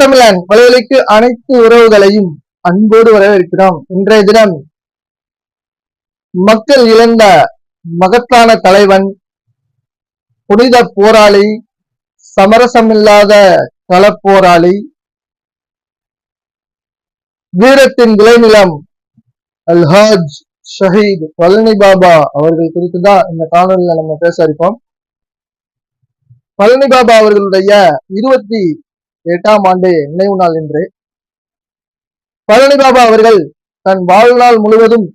தமிழன். வலைவலிக்கு அனைத்து உறவுகளையும் அன்போடு வரவேற்கிறோம். இன்றைய தினம் மக்கள் இழந்த மகத்தான தலைவன் புனித போராளி சமரசமில்லாத களப்போராளி வீரத்தின் விளைநிலம் அல்ஹாஜ் ஷஹீத் பழனி பாபா அவர்கள் குறித்து தான் இந்த காணொலியில நம்ம பேச இருக்கோம் பழனி பாபா அவர்களுடைய இருபத்தி எட்டாம் ஆண்டு நினைவு நாள் என்று பழனி பாபா அவர்கள் தன் வாழ்நாள் முழுவதும்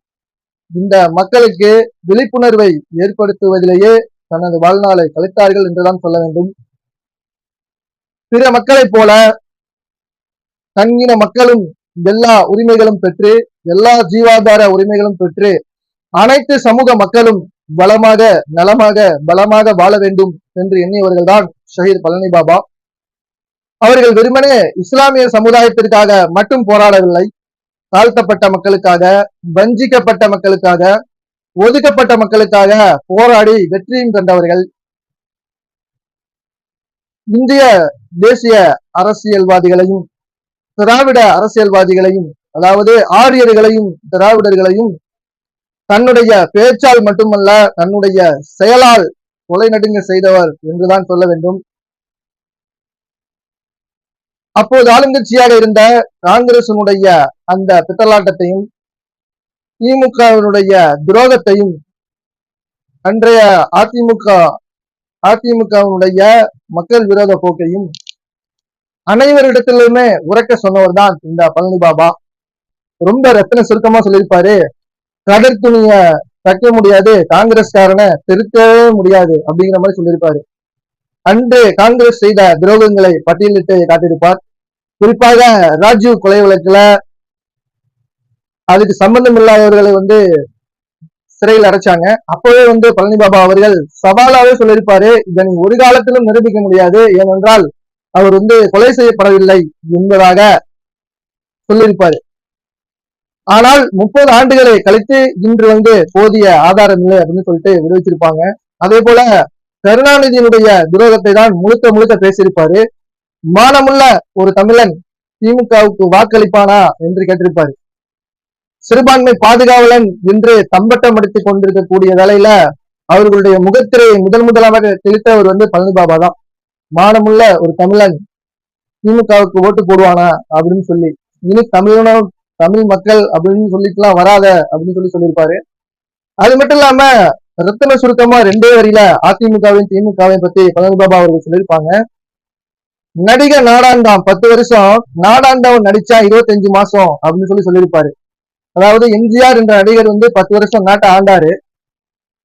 இந்த மக்களுக்கு விழிப்புணர்வை ஏற்படுத்துவதிலேயே தனது வாழ்நாளை கழித்தார்கள் என்றுதான் சொல்ல வேண்டும். பிற மக்களைப் போல தங்கின மக்களும் எல்லா உரிமைகளும் பெற்று எல்லா ஜீவாதார உரிமைகளும் பெற்று அனைத்து சமூக மக்களும் வளமாக நலமாக பலமாக வாழ வேண்டும் என்று எண்ணியவர்கள்தான் ஷஹீத் பழனி பாபா. அவர்கள் வெறுமனே இஸ்லாமிய சமுதாயத்திற்காக மட்டும் போராடவில்லை. தாழ்த்தப்பட்ட மக்களுக்காக வஞ்சிக்கப்பட்ட மக்களுக்காக ஒதுக்கப்பட்ட மக்களுக்காக போராடி வெற்றியும் கண்டவர்கள் இந்திய தேசிய அரசியல்வாதிகளையும் திராவிட அரசியல்வாதிகளையும் அதாவது ஆரியர்களையும் திராவிடர்களையும் தன்னுடைய பேச்சால் மட்டுமல்ல தன்னுடைய செயலால் கொலை நடுங்க செய்தவர் என்றுதான் சொல்ல வேண்டும். அப்போது ஆளுங்கட்சியாக இருந்த காங்கிரசனுடைய அந்த பித்தலாட்டத்தையும் திமுகவினுடைய துரோகத்தையும் அன்றைய அதிமுக அதிமுகவினுடைய மக்கள் விரோத போக்கையும் அனைவரிடத்திலுமே உரைக்க சொன்னவர் தான் இந்த பழனி பாபா. ரொம்ப ரத்தன சுருக்கமா சொல்லியிருப்பாரு. கடற் துணிய தைக்க முடியாது காங்கிரஸ்காரனை திருத்தவே முடியாது அப்படிங்கிற மாதிரி சொல்லியிருப்பாரு. அன்று காங்கிரஸ் செய்த துரோகங்களை பட்டியலிட்டு காட்டியிருப்பார். குறிப்பாக ராஜீவ் கொலை வழக்குல அதுக்கு சம்பந்தம் இல்லாதவர்களை வந்து சிறையில் அடைச்சாங்க. அப்பவே வந்து பழனி பாபா அவர்கள் சவாலாவே சொல்லியிருப்பாரு இதை ஒரு காலத்திலும் நிரூபிக்க முடியாது. ஏனென்றால் அவர் வந்து கொலை செய்யப்படவில்லை என்பதாக சொல்லியிருப்பாரு. ஆனால் முப்பது ஆண்டுகளை கழித்து இன்று வந்து போதிய ஆதாரம் இல்லை அப்படின்னு சொல்லிட்டு விடுவிச்சிருப்பாங்க. அதே போல கருணாநிதியினுடைய துரோகத்தை தான் முழுக்க முழுக்க பேசியிருப்பாரு. மானமுள்ள ஒரு தமிழன் திமுகவுக்கு வாக்களிப்பானா என்று கேட்டிருப்பாரு. சிறுபான்மை பாதுகாவலன் என்று தம்பட்டம் அடித்துக் கொண்டிருக்கக்கூடிய வேலையில அவர்களுடைய முகத்திரையை முதல் முதலாக தெளித்தவர் வந்து பழனி பாபா தான். மானமுள்ள ஒரு தமிழன் திமுகவுக்கு ஓட்டு போடுவானா அப்படின்னு சொல்லி இனி தமிழனும் தமிழ் மக்கள் அப்படின்னு சொல்லிட்டுலாம் வராத அப்படின்னு சொல்லி சொல்லியிருப்பாரு. அது மட்டும் இல்லாம ரத்தன சுருக்கமா ரெண்டே வரியில அதிமுகவையும் திமுகவையும் பத்தி பழனிபாபா அவர்கள் சொல்லியிருப்பாங்க. நடிகர் நாடாண்டாம் பத்து வருஷம் நாடாண்டவன் நடிச்சா இருபத்தஞ்சு மாசம் அப்படின்னு சொல்லி சொல்லியிருப்பாரு. அதாவது எம்ஜிஆர் என்ற நடிகர் வந்து பத்து வருஷம் நாட்டை ஆண்டாரு.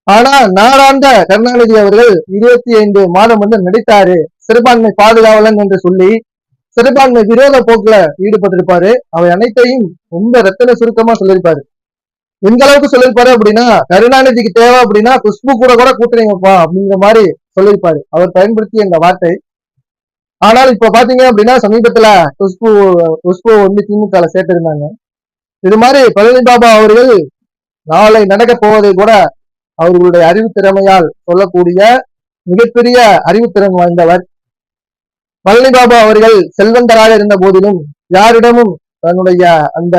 ஆனா நாடாண்ட கருணாநிதி அவர்கள் இருபத்தி ஐந்து மாதம் வந்து நடித்தாரு. சிறுபான்மை பாதுகாவலன் என்று சொல்லி சிறுபான்மை விரோத போக்குல ஈடுபட்டிருப்பாரு. அவை அனைத்தையும் ரொம்ப ரத்தன சுருக்கமா சொல்லியிருப்பாரு. எந்த அளவுக்கு சொல்லியிருப்பாரு அப்படின்னா கருணாநிதிக்கு தேவை அப்படின்னா குஷ்பு கூட கூட கூட்டணி வைப்பான் அப்படிங்கிற மாதிரி சொல்லியிருப்பாரு. அவர் பயன்படுத்திய இந்த வார்த்தை. ஆனால் இப்ப பாத்தீங்க அப்படின்னா சமீபத்துல குஷ்பு குஷ்பு வந்து திமுக சேர்த்திருந்தாங்க. இது மாதிரி பழனி பாபா அவர்கள் நாளை நடக்க போவதை கூட அவர்களுடைய அறிவுத்திறமையால் சொல்லக்கூடிய மிகப்பெரிய அறிவுத்திறன் வாய்ந்தவர். பழனி பாபா அவர்கள் செல்வந்தராக இருந்த போதிலும் யாரிடமும் தன்னுடைய அந்த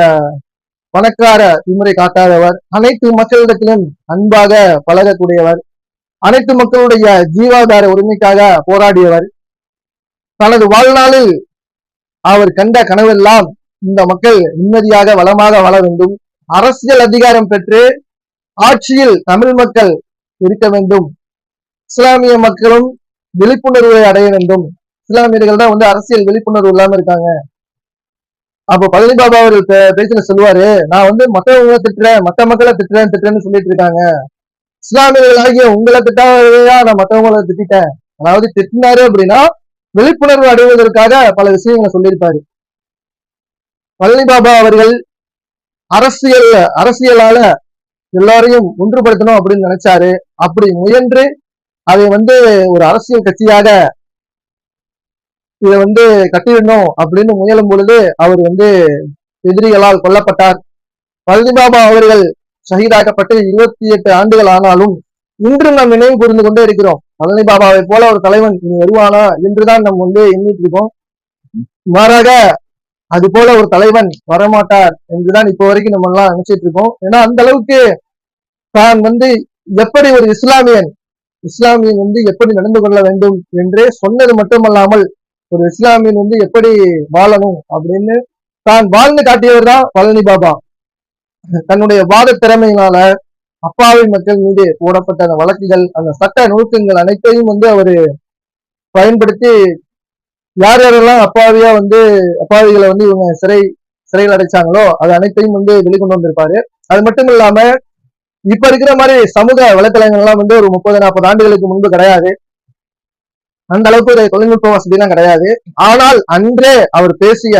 பணக்கார திமுறை காட்டாதவர். அனைத்து மக்களிடத்திலும் அன்பாக பழகக்கூடியவர். அனைத்து மக்களுடைய ஜீவாதார உரிமைக்காக போராடியவர். தனது வாழ்நாளில் அவர் கண்ட கனவெல்லாம் இந்த மக்கள் நிம்மதியாக வளமாக வாழ வேண்டும். அரசியல் அதிகாரம் பெற்று ஆட்சியில் தமிழ் மக்கள் இருக்க வேண்டும். இஸ்லாமிய மக்களும் விழிப்புணர்வை அடைய வேண்டும். இஸ்லாமியர்கள் தான் வந்து அரசியல் விழிப்புணர்வு இல்லாம இருக்காங்க. அப்ப பழனி பாபா அவர்கள் பேச்சுல சொல்லுவாரு நான் வந்து மத்தவங்களை திட்டுறேன் மத்த மக்களை திட்டுறேன் திட்டுறேன்னு சொல்லிட்டு இருக்காங்க. இஸ்லாமியர்கள் ஆகிய உங்களை திட்டாவையா நான் மத்தவங்களை திட்டேன் அதாவது திட்டினாரு அப்படின்னா விழிப்புணர்வு அடைவதற்காக பல விஷயங்களை சொல்லியிருப்பாரு. பழனி பாபா அவர்கள் அரசியல் அரசியலால எல்லாரையும் ஒன்றுபடுத்தணும் அப்படின்னு நினைச்சாரு. அப்படி முயன்று அதை வந்து ஒரு அரசியல் கட்சியாக இதை வந்து கட்டிடணும் அப்படின்னு முயலும் பொழுது அவர் வந்து எதிரிகளால் கொல்லப்பட்டார். பழனி பாபா அவர்கள் ஷஹீதாக்கப்பட்டு இருபத்தி எட்டு ஆண்டுகள் ஆனாலும் இன்று நாம் நினைவு கூர்ந்து கொண்டே இருக்கிறோம். பழனி பாபாவை போல ஒரு தலைவன் இனி வருவானா என்றுதான் நம்ம வந்து எண்ணிட்டு இருக்கோம் மாறாக அது போல ஒரு தலைவன் வரமாட்டார் என்றுதான் இப்போ வரைக்கும் நம்ம எல்லாம் நினைச்சிட்டு இருக்கோம் ஏன்னா அந்த அளவுக்கு தான் வந்து எப்படி ஒரு இஸ்லாமியன் இஸ்லாமியன் வந்து எப்படி நடந்து கொள்ள வேண்டும் என்று சொன்னது மட்டுமல்லாமல் ஒரு இஸ்லாமியன் வந்து எப்படி வாழணும் அப்படின்னு தான் வாழ்ந்து காட்டியவர் தான் பழனி பாபா. தன்னுடைய வாத திறமையினால அப்பாவி மக்கள் மீது போடப்பட்ட அந்த வழக்குகள் அந்த சட்ட நுணுக்கங்கள் அனைத்தையும் வந்து அவரு பயன்படுத்தி யார் யாரெல்லாம் அப்பாவியா வந்து அப்பாவிகளை வந்து இவங்க சிறை சிறையில் அடைச்சாங்களோ அது அனைத்தையும் வந்து வெளிக்கொண்டு வந்திருப்பாரு. அது மட்டும் இல்லாம இப்ப இருக்கிற மாதிரி சமூக வலைத்தளங்கள் எல்லாம் வந்து ஒரு முப்பது நாற்பது ஆண்டுகளுக்கு முன்பு கிடையாது. அந்த அளவுக்கு ஒரு தொழில்நுட்ப வசதி எல்லாம் கிடையாது. ஆனால் அன்றே அவர் பேசிய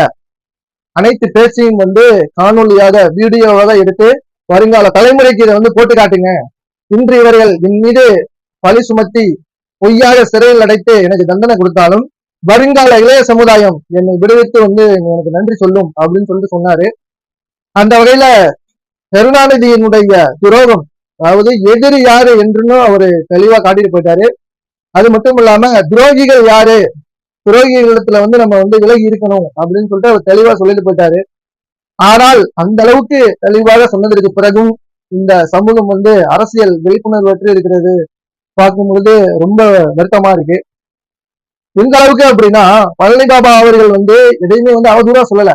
அனைத்து பேச்சையும் வந்து காணொலியாக வீடியோவாக எடுத்து வருங்கால தலைமுறைக்கு இதை வந்து போட்டு காட்டுங்க. இன்று இவர்கள் என் மீது பழி சுமத்தி பொய்யாக சிறையில் அடைத்து எனக்கு தண்டனை கொடுத்தாலும் வருங்கால இளைய சமுதாயம் என்னை விடுவித்து வந்து எனக்கு நன்றி சொல்லும் அப்படின்னு சொல்லிட்டு சொன்னாரு. அந்த வகையில கருணாநிதியினுடைய துரோகம் அதாவது எதிரி யாரு என்றுன்னு அவரு தெளிவா காட்டிட்டு போயிட்டாரு. அது மட்டும் இல்லாம துரோகிகள் யாரு? துரோகிகளிடத்துல வந்து நம்ம வந்து விலகி இருக்கணும் அப்படின்னு சொல்லிட்டு அவர் தெளிவா சொல்லிட்டு போயிட்டாரு. ஆனால் அந்த அளவுக்கு தெளிவாக சொன்னதற்கு பிறகும் இந்த சமூகம் வந்து அரசியல் விழிப்புணர்வற்று இருக்கிறது பார்க்கும்பொழுது ரொம்ப வருத்தமா இருக்கு. எந்த அளவுக்கு அப்படின்னா பழனி பாபா அவர்கள் வந்து எதையுமே வந்து அவதூறா சொல்லல.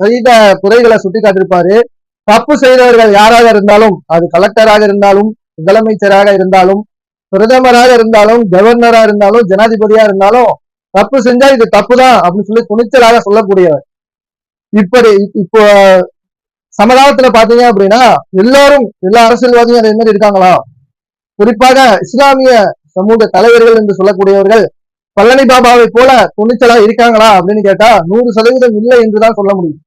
செய்த குறைகளை சுட்டி காட்டிருப்பாரு தப்பு செய்தவர்கள் யாராக இருந்தாலும் அது கலெக்டராக இருந்தாலும் முதலமைச்சராக இருந்தாலும் பிரதமராக இருந்தாலும் கவர்னரா இருந்தாலும் ஜனாதிபதியா இருந்தாலும் தப்பு செஞ்சா இது தப்புதான் அப்படின்னு சொல்லி துணிச்சலாக சொல்லக்கூடியவர். இப்படி இப்போ சமகாலத்துல பாத்தீங்க அப்படின்னா எல்லாரும் எல்லா அரசியல்வாதியும் அதே மாதிரி இருக்காங்களா? குறிப்பாக இஸ்லாமிய சமூக தலைவர்கள் என்று சொல்லக்கூடியவர்கள் பழனி பாபாவை போல துணிச்சலா இருக்காங்களா அப்படின்னு கேட்டா நூறு சதவீதம் இல்லை என்றுதான் சொல்ல முடியும்.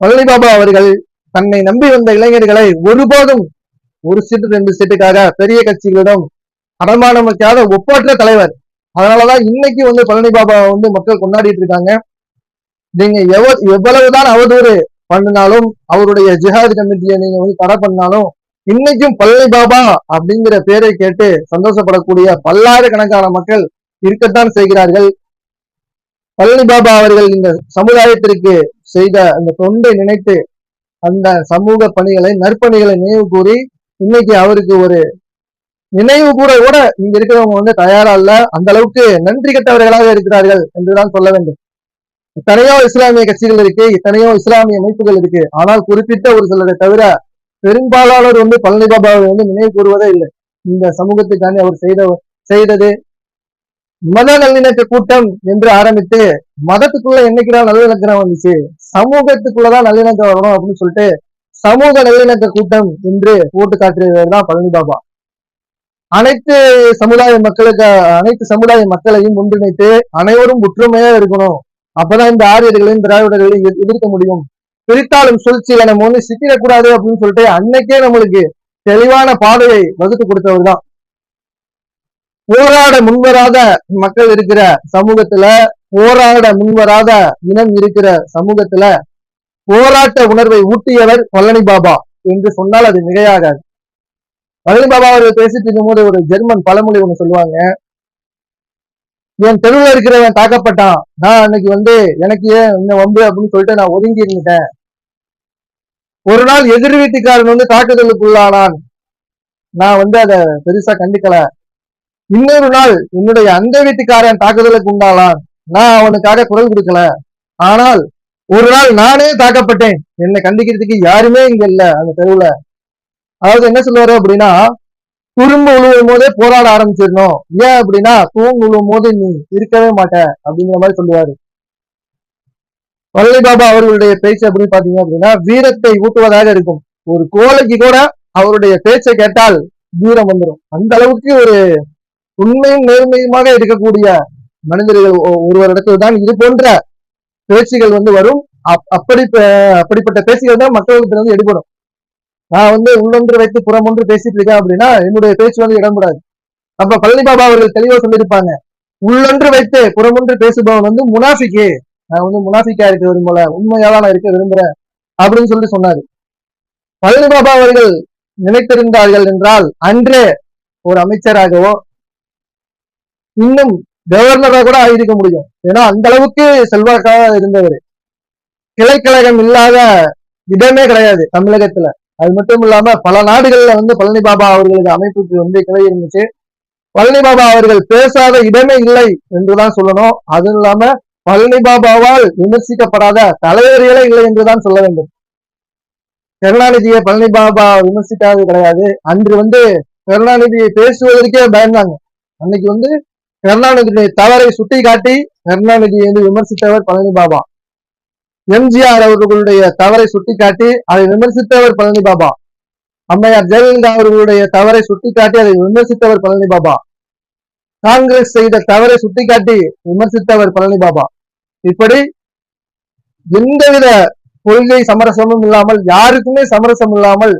பழனி பாபா அவர்கள் தன்னை நம்பி வந்த இளைஞர்களை ஒருபோதும் ஒரு சீட்டு ரெண்டு சீட்டுக்காக பெரிய கட்சிகளிடம் அடமானம் வைக்காத ஒப்பற்ற தலைவர். அதனாலதான் இன்னைக்கு வந்து பழனி பாபா வந்து மக்கள் கொண்டாடிட்டு இருக்காங்க. நீங்க எவ எவ்வளவுதான் அவதூறு பண்ணினாலும் அவருடைய ஜிஹாத் கமிட்டியை நீங்க வந்து தடை பண்ணாலும் இன்னைக்கும் பழனி பாபா அப்படிங்கிற பேரை கேட்டு சந்தோஷப்படக்கூடிய பல்லாயிரக்கணக்கான மக்கள் இருக்கத்தான் செய்கிறார்கள். பழனி பாபா அவர்கள் இந்த சமுதாயத்திற்கு செய்த அந்த தொண்டை நினைத்து அந்த சமூக பணிகளை நற்பணிகளை நினைவு கூறி இன்னைக்கு அவருக்கு ஒரு நினைவு கூட கூட இங்க இருக்கிறவங்க வந்து தயாரா இல்ல. அந்த அளவுக்கு நன்றி கெட்டவர்களாக இருக்கிறார்கள் என்றுதான் சொல்ல வேண்டும். இத்தனையோ இஸ்லாமிய கட்சிகள் இருக்கு இத்தனையோ இஸ்லாமிய அமைப்புகள் இருக்கு. ஆனால் குறிப்பிட்ட ஒரு சிலரை தவிர பெரும்பாலானோர் வந்து பழனி பாபாவை வந்து நினைவு கூறுவதே இல்லை. இந்த சமூகத்துக்காண்டி அவர் செய்த செய்தது. மத நல்லிணக்க கூட்டம் என்று ஆரம்பித்து மதத்துக்குள்ள என்னைக்குதான் நல்லிணக்கம் வந்துச்சு? சமூகத்துக்குள்ளதான் நல்லிணக்கம் வரணும் அப்படின்னு சொல்லிட்டு சமூக நல்லிணக்க கூட்டம் என்று போட்டு காட்டியவர் தான் பழனி பாபா அனைத்து சமுதாய மக்களுக்கு அனைத்து சமுதாய மக்களையும் ஒன்றிணைத்து அனைவரும் ஒற்றுமையா இருக்கணும். அப்பதான் இந்த ஆரியர்களையும் திராவிடர்களையும் எதிர்க்க முடியும். பிரித்தாலும் சூழ்ச்சியில நம்ம ஒண்ணு சிக்கிடக்கூடாது அப்படின்னு சொல்லிட்டு அன்னைக்கே நம்மளுக்கு தெளிவான பாதையை வகுத்து கொடுத்தவர் தான். போராட முன்வராத மக்கள் இருக்கிற சமூகத்துல போராட முன்வராத இனம் இருக்கிற சமூகத்துல போராட்ட உணர்வை ஊட்டியவர் பழனி பாபா என்று சொன்னால் அது மிகையாகாது. பழனி பாபா அவர்கள் பேசிட்டு இருக்கும்போது ஒரு ஜெர்மன் பழமொழி ஒண்ணு சொல்லுவாங்க. என் தெருவில் இருக்கிறவன் தாக்கப்பட்டான். நான் அன்னைக்கு வந்து எனக்கு ஏன் இன்னும் வம்பு அப்படின்னு சொல்லிட்டு நான் ஒதுங்கி இருந்துட்டேன் ஒரு நாள் எதிர் வீட்டுக்காரன் வந்து தாக்குதலுக்குள்ளானான் நான் வந்து அதை பெருசா கண்டுக்கல. இன்னொரு நாள் என்னுடைய அந்த வீட்டுக்காரன் தாக்குதலுக்கு உண்டாளான் நான் அவனுக்காக குரல் கொடுக்கல. ஆனால் ஒரு நாள் நானே தாக்கப்பட்டேன். என்னை கண்டிக்கிறதுக்கு யாருமே இங்க இல்ல அந்த தெருவுல. அதாவது என்ன சொல்லுவாரு அப்படின்னா குறும்பு உழுவும் போதே போராட ஆரம்பிச்சிடணும். ஏன் அப்படின்னா தூங்கு உழுவும் போது நீ இருக்கவே மாட்ட அப்படிங்கிற மாதிரி சொல்லுவாரு. வள்ளி பாபா அவர்களுடைய பேச்சு அப்படின்னு பாத்தீங்க அப்படின்னா வீரத்தை ஊட்டுவதாக இருக்கும். ஒரு கோழைக்கு கூட அவருடைய பேச்சை கேட்டால் வீரம் வந்துடும் அந்த அளவுக்கு ஒரு உண்மையும் நேர்மையுமாக இருக்கக்கூடிய மனிதர்கள் ஒ- ஒருவரிடத்தில் தான் இது போன்ற பேச்சுகள் வந்து வரும். அப்- அப்படி அப்படிப்பட்ட பேச்சுகள் தான் மக்களுக்கு வந்து எடுபடும். நான் வந்து உள்ளொன்று வைத்து புறம் ஒன்று பேசிட்டு இருக்கேன் அப்படின்னா என்னுடைய பேச்சு வந்து இடம்படாது அப்ப பழனி பாபா அவர்கள் தெளிவா சொல்லியிருப்பாங்க. உள்ளொன்று வைத்து புறமொன்று பேசுபவன் வந்து முனாஃபிக்கு. நான் வந்து முனாஃபிக்கா இருக்க விரும்பல உண்மையாதான் நான் இருக்க விரும்புறேன் அப்படின்னு சொல்லி சொன்னாரு. பழனி பாபா அவர்கள் நினைத்திருந்தார்கள் என்றால் அன்றே ஒரு அமைச்சராகவோ இன்னும் கவர்னரா கூட ஆகியிருக்க முடியும். ஏன்னா அந்த அளவுக்கு செல்வாக்காக இருந்தவர். கிளைக்கழகம் இல்லாத இடமே கிடையாது தமிழகத்துல. அது மட்டும் இல்லாம பல நாடுகள்ல வந்து பழனி பாபா அவர்களது அமைப்புக்கு வந்து கிளை இருந்துச்சு. பழனி பாபா அவர்கள் பேசாத இடமே இல்லை என்றுதான் சொல்லணும். அதுவும் இல்லாம பழனி பாபாவால் விமர்சிக்கப்படாத தலைவர்களே இல்லை என்றுதான் சொல்ல வேண்டும். கருணாநிதியை பழனி பாபா விமர்சிக்காது கிடையாது. அன்று வந்து கருணாநிதியை பேசுவதற்கே பயந்தாங்க. அன்னைக்கு வந்து கருணாநிதியுடைய தவறை சுட்டி காட்டி கருணாநிதியை வந்து விமர்சித்தவர் பழனி பாபா. எம்ஜிஆர் அவர்களுடைய தவறை சுட்டிக்காட்டி அதை விமர்சித்தவர் பழனி பாபா அம்மையார் ஜெயலலிதா அவர்களுடைய தவறை சுட்டிக்காட்டி அதை விமர்சித்தவர் பழனி பாபா காங்கிரஸ் செய்த தவறை சுட்டிக்காட்டி விமர்சித்தவர் பழனி பாபா இப்படி எந்தவித கொள்கை சமரசமும் இல்லாமல் யாருக்குமே சமரசம் இல்லாமல்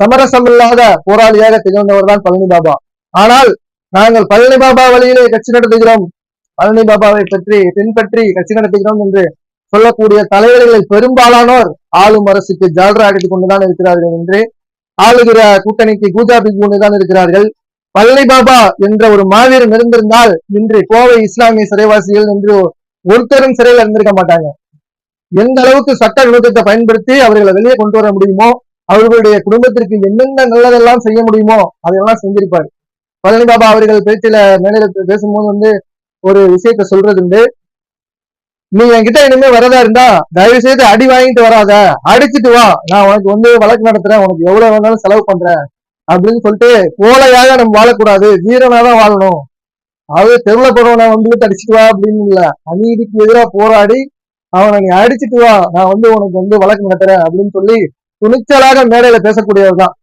சமரசம் இல்லாத போராளியாக திகழ்ந்தவர் தான் பழனி பாபா ஆனால் நாங்கள் பழனி பாபா வழியிலே கட்சி நடத்துகிறோம். பழனி பாபாவை பற்றி பின்பற்றி கட்சி நடத்துகிறோம் என்று சொல்லக்கூடிய தலைவர்களில் பெரும்பாலானோர் ஆளும் அரசுக்கு ஜால்ரா அடித்துக் கொண்டுதான் இருக்கிறார்கள் என்று ஆளுகிற கூட்டணிக்கு கூஜாபி கொண்டுதான் இருக்கிறார்கள். பழனி பாபா என்ற ஒரு மாவீரன் இருந்திருந்தால் இன்று கோவை இஸ்லாமிய சிறைவாசிகள் என்று ஒருத்தரும் சிறையில் இருந்திருக்க மாட்டாங்க. எந்த அளவுக்கு சட்ட விரோதத்தை பயன்படுத்தி அவர்களை வெளியே கொண்டு வர முடியுமோ அவர்களுடைய குடும்பத்திற்கு என்னென்ன நல்லதெல்லாம் செய்ய முடியுமோ அதையெல்லாம் செஞ்சிருப்பார். பழனி பாபா அவர்கள் பேச்சில மேலே பேசும்போது வந்து ஒரு விஷயத்த சொல்றது உண்டு நீ என்கிட்ட இனிமே வரதா இருந்தா தயவு செய்து அடி வாங்கிட்டு வராத. அடிச்சிட்டு வா. நான் உனக்கு வந்து வழக்கு நடத்துறேன். உனக்கு எவ்வளவு வேணாலும் செலவு பண்றேன். அப்படின்னு சொல்லிட்டு கோலையாக நம்ம வாழக்கூடாது. வீரனாதான் வாழணும். அது தெருல போறவனை வந்து அடிச்சுட்டு வா அப்படின்னு இல்ல. அநீதிக்கு எதிராக போராடி அவனை நீ அடிச்சிட்டு வா. நான் வந்து உனக்கு வந்து வழக்கு நடத்துறேன் அப்படின்னு சொல்லி துணிச்சலாக மேடையில பேசக்கூடியவர் தான்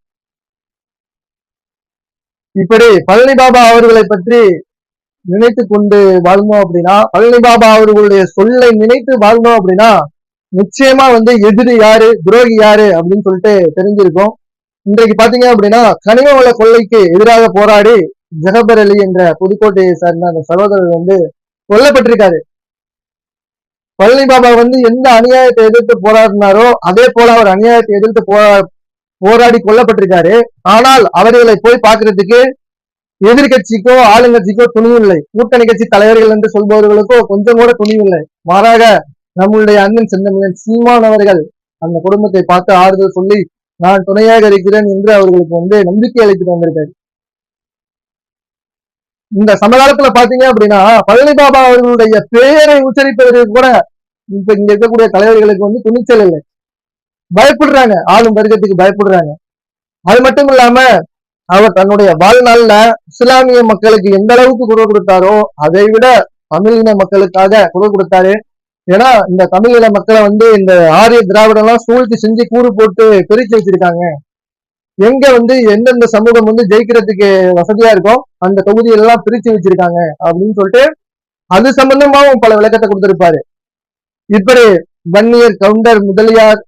இப்படி பழனி பாபா அவர்களை பற்றி நினைத்து கொண்டு வாழ்ந்தோம் அப்படின்னா பழனி பாபா அவர்களுடைய சொல்லை நினைத்து வாழ்ந்தோம் அப்படின்னா நிச்சயமா வந்து எதிரி யாரு துரோகி யாரு அப்படின்னு சொல்லிட்டு தெரிஞ்சிருக்கும். இன்றைக்கு பாத்தீங்க அப்படின்னா கனிம வள கொள்ளைக்கு எதிராக போராடி ஜெகபர் அலி என்ற புதுக்கோட்டையை சார்ந்த அந்த சகோதரர் வந்து கொல்லப்பட்டிருக்காரு. பழனி பாபா வந்து எந்த அநியாயத்தை எதிர்த்து போராடினாரோ அதே போல அவர் அநியாயத்தை எதிர்த்து போரா போராடி கொல்லப்பட்டிருக்காரு. ஆனால் அவர்களை போய் பார்க்கறதுக்கு எதிர்கட்சிக்கோ ஆளுங்கட்சிக்கோ துணிவில்லை கூட்டணி கட்சி தலைவர்கள் என்று சொல்பவர்களுக்கோ கொஞ்சம் கூட துணிவில்லை மாறாக நம்மளுடைய அண்ணன் செந்தமிழன் சீமான் அவர்கள் அந்த குடும்பத்தை பார்த்து ஆறுதல் சொல்லி நான் துணையாக இருக்கிறேன் என்று அவர்களுக்கு வந்து நம்பிக்கை அளித்துட்டு வந்திருக்காரு. இந்த சமகாலத்துல பாத்தீங்க அப்படின்னா பழனி பாபா அவர்களுடைய பெயரை உச்சரிப்பதற்கு கூட இப்ப இங்க இருக்கக்கூடிய தலைவர்களுக்கு வந்து துணிச்சல் இல்லை. பயப்படுறாங்க. ஆளும் வர்க்கத்துக்கு பயப்படுறாங்க. அது மட்டும் இல்லாம அவர் தன்னுடைய வாழ்நாள்ல இஸ்லாமிய மக்களுக்கு எந்த அளவுக்கு குரல் கொடுத்தாரோ அதை விட தமிழின மக்களுக்காக குரல் கொடுத்தாரு. ஏன்னா இந்த தமிழின மக்களை வந்து இந்த ஆரிய திராவிடம் எல்லாம் சூழ்ச்சி செஞ்சு கூறு போட்டு பிரிச்சு வச்சிருக்காங்க. எங்க வந்து எந்தெந்த சமூகம் வந்து ஜெயிக்கிறதுக்கு வசதியா இருக்கோ அந்த தொகுதியெல்லாம் பிரிச்சு வச்சிருக்காங்க அப்படின்னு சொல்லிட்டு அது சம்பந்தமாவும் பல விளக்கத்தை கொடுத்திருப்பாரு. இப்படி வன்னியர் கவுண்டர் முதலியார்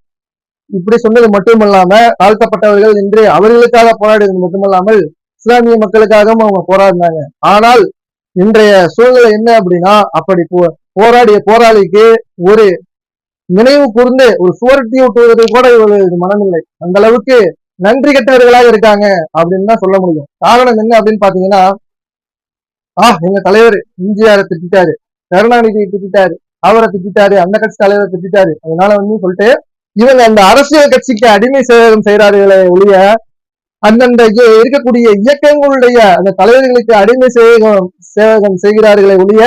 இப்படி சொன்னது மட்டுமல்லாம தாழ்த்தப்பட்டவர்கள் என்று அவர்களுக்காக போராடுவது மட்டுமல்லாமல் இஸ்லாமிய மக்களுக்காகவும் அவங்க போராடினாங்க. ஆனால் இன்றைய சூழ்நிலை என்ன அப்படின்னா அப்படி போராடிய போராளிக்கு ஒரு நினைவு கூர்ந்து ஒரு சுவரட்டி ஊட்டுவதற்கு கூட ஒரு மனமில்லை அந்த அளவுக்கு நன்றி கெட்டவர்களாக இருக்காங்க அப்படின்னு தான் சொல்ல முடியும். காரணம் என்ன அப்படின்னு பாத்தீங்கன்னா ஆஹ் எங்க தலைவர் எம்ஜிஆர திட்டாரு கருணாநிதியை திட்டாரு அவரை திட்டாரு அந்த கட்சி தலைவரை திட்டாரு. அதனால வந்து சொல்லிட்டு இவங்க அந்த அரசியல் கட்சிக்கு அடிமை சேவகம் செய்கிறார்களே ஒழிய அந்தந்த இய- இருக்கக்கூடிய இயக்கங்களுடைய அந்த தலைவர்களுக்கு அடிமை சேவகம் சேவகம் செய்கிறார்களே ஒழிய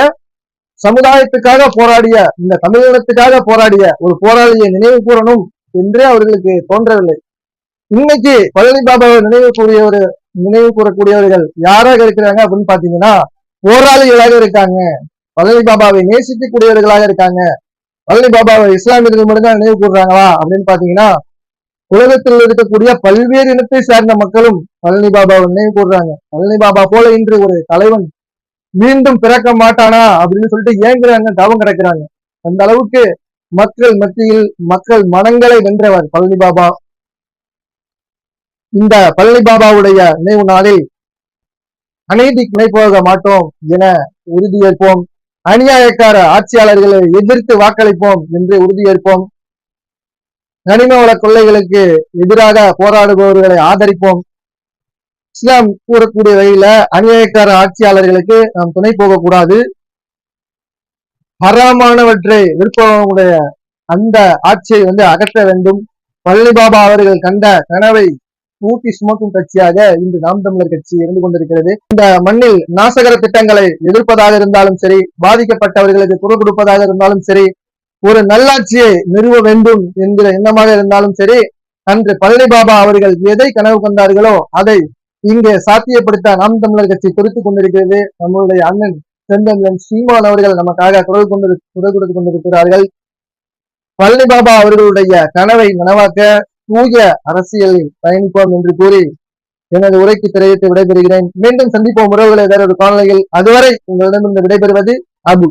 சமுதாயத்துக்காக போராடிய இந்த தமிழினத்துக்காக போராடிய ஒரு போராளியை நினைவு கூறணும் என்றே அவர்களுக்கு தோன்றவில்லை. இன்னைக்கு பழனி பாபாவை நினைவு கூறிய ஒரு நினைவு கூறக்கூடியவர்கள் யாராக இருக்கிறாங்க அப்படின்னு பாத்தீங்கன்னா போராளிகளாக இருக்காங்க. பழனி பாபாவை நேசிக்கக்கூடியவர்களாக இருக்காங்க. பழனி பாபாவை இஸ்லாமியர்கள் மட்டும்தான் நினைவு கூடுறாங்களா அப்படின்னு பாத்தீங்கன்னா உலகத்தில் இருக்கக்கூடிய பல்வேறு இனத்தை சார்ந்த மக்களும் பழனி பாபாவை நினைவு கூடுறாங்க பழனி பாபா போல இன்று ஒரு தலைவன் மீண்டும் பிறக்க மாட்டானா அப்படின்னு சொல்லிட்டு ஏங்குறாங்க தவம் கிடக்குறாங்க. அந்த அளவுக்கு மக்கள் மத்தியில் மக்கள் மனங்களை வென்றவர் பழனி பாபா. இந்த பழனி பாபாவுடைய நினைவு நாளில் அநீதி துணை போக மாட்டோம் என உறுதியேற்போம் அநியாயக்கார ஆட்சியாளர்களை எதிர்த்து வாக்களிப்போம் என்று உறுதியேற்போம். கனிம வள கொள்ளைகளுக்கு எதிராக போராடுபவர்களை ஆதரிப்போம். இஸ்லாம் கூறக்கூடிய வகையில அநியாயக்கார ஆட்சியாளர்களுக்கு நாம் துணை போகக்கூடாது. ஹராமானவற்றை விற்பவனுடைய அந்த ஆட்சியை வந்து அகற்ற வேண்டும். பழனி பாபா அவர்கள் கண்ட கனவை ஊட்டி சுமக்கும் கட்சியாக இன்று நாம் தமிழர் கட்சி இருந்து கொண்டிருக்கிறது. இந்த மண்ணில் நாசகர திட்டங்களை எதிர்ப்பதாக இருந்தாலும் சரி பாதிக்கப்பட்டவர்களுக்கு குரல் கொடுப்பதாக இருந்தாலும் சரி ஒரு நல்லாட்சியை நிறுவ வேண்டும் என்கிற எண்ணமாக இருந்தாலும் சரி அன்று பழனி பாபா அவர்கள் எதை கனவு கொண்டார்களோ அதை இங்கே சாத்தியப்படுத்த நாம் தமிழர் கட்சி குறித்துக் கொண்டிருக்கிறது. நம்மளுடைய அண்ணன் செந்தமிழன் சீமான் அவர்கள் நமக்காக குரல் கொண்டு குரல் கொடுத்து கொண்டிருக்கிறார்கள். பழனி பாபா அவர்களுடைய கனவை நனவாக்க தூய அரசியலில் பயணிப்போம் என்று கூறி எனது உரைக்கு தெரிவித்து விடைபெறுகிறேன். மீண்டும் சந்திப்போம் உறவுகளை. வேறொரு காணொலியில் அதுவரை உங்களிடமிருந்து விடைபெறுவது அபு.